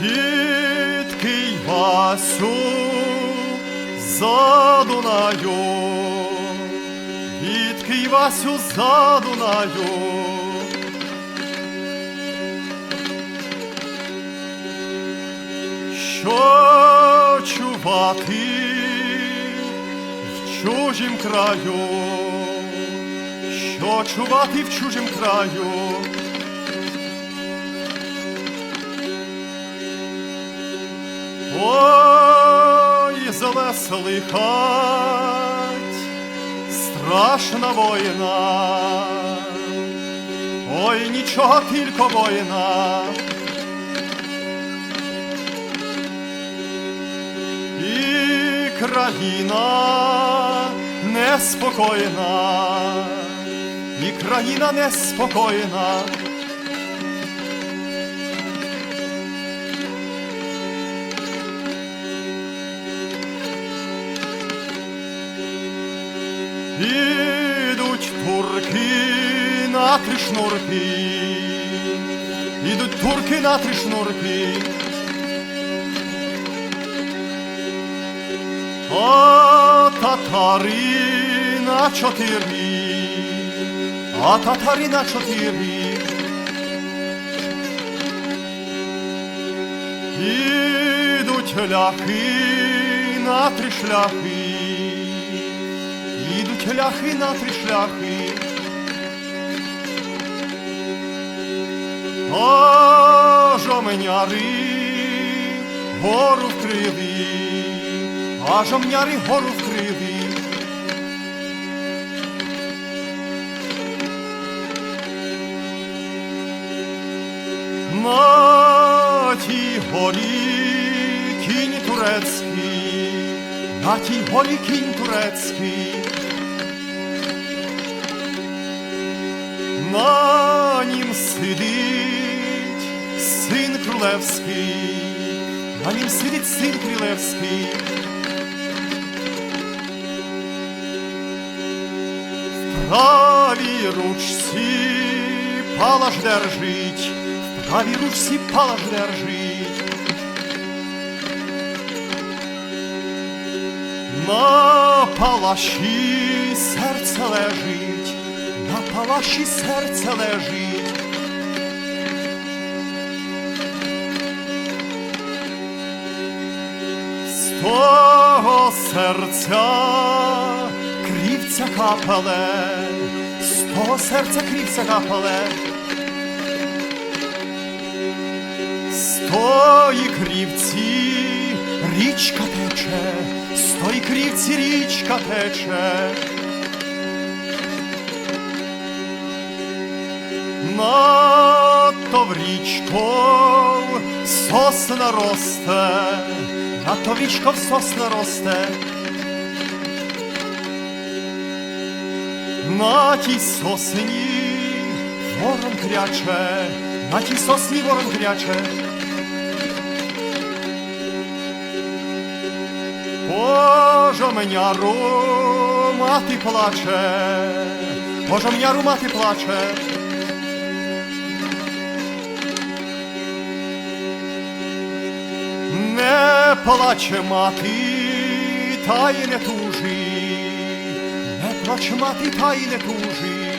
Відкий Васю за Дунаю, відкий Васю за Дунаю. Що чувати в чужім краю, що чувати в чужім краю. Ой, завеселий хать, страшна воїна, ой, нічого тільки воїна. І країна неспокійна, і країна неспокійна. Турки на три шнурки, ідуть турки на три шнурки. А татари на чотири, а татари на чотири. Ідуть ляхи на три шляхи, ідуть ляхи на три шляхи. А жоменяри гору вкрили, а жомняри гору вкрили. На тій горі кінь турецький, на тій горі кінь турецький. Нім сидить син крólewski, на нім сидить син крólewski. В правій ручці палаш держить, в правій ручці палаш держить. На палаші серце лежить, палаші серце лежить. З того серця крівця капале, з того серця крівця капале. З тої крівці річка тече, з тої крівці річка тече. Над річку сосна росте, над річком сосна росте. На тій сосні ворон кряче, на тій сосні ворон кряче. Пожоменяру мати плаче, пожоменяру мати плаче. Плаче мати, та й не тужи, не плаче мати, та й не тужи.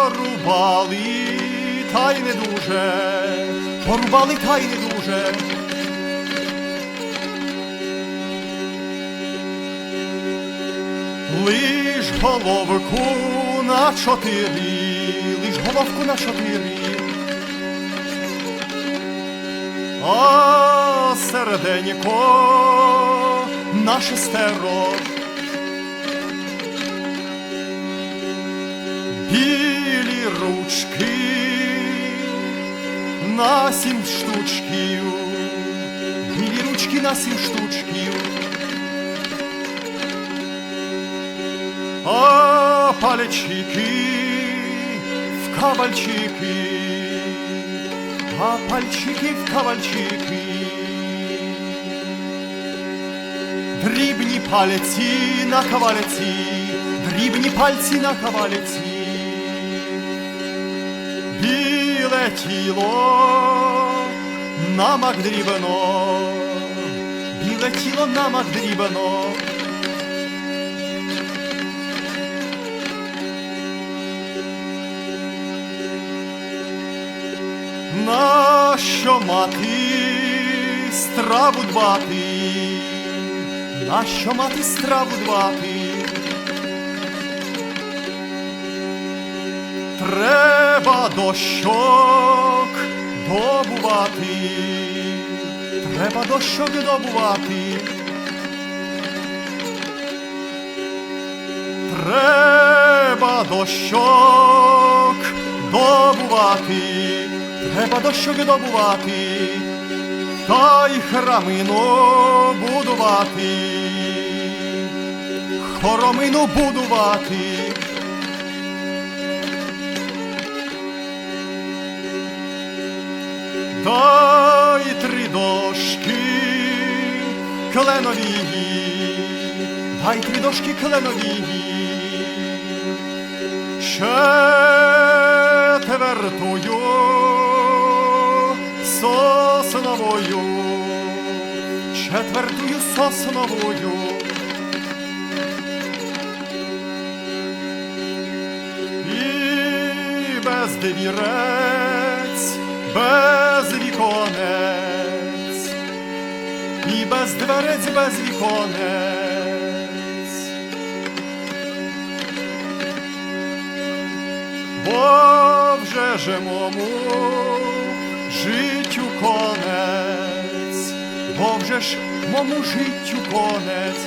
Порубали, та й не дуже, порубали, та й не дуже. Лиш головку на чотири, лиш головку на чотири. А серденько на шестеро. Білі ручки на сім штучків, білі ручки на сім штучків. А пальчики в кавальчики, а пальчики в кавальчики. Дрібні пальці на кавальці, срібні пальці на каваліці, біле тіло намак дрібно, біле тіло намак дрібно. Нащо мати страву дбати? Нащо мати страву дбати? Треба дощок добувати, треба дощок добувати. Треба дощок добувати, треба дощок добувати, та й храмину будувати, хоромину будувати. Дай три дошки кленові, дай три дошки кленові, четвертою сосновою, четвертою сосновою. І без двірець, без віконець, і без дверець, без віконець. Бо вже же мому життю конець, бо вже ж мому життю конець,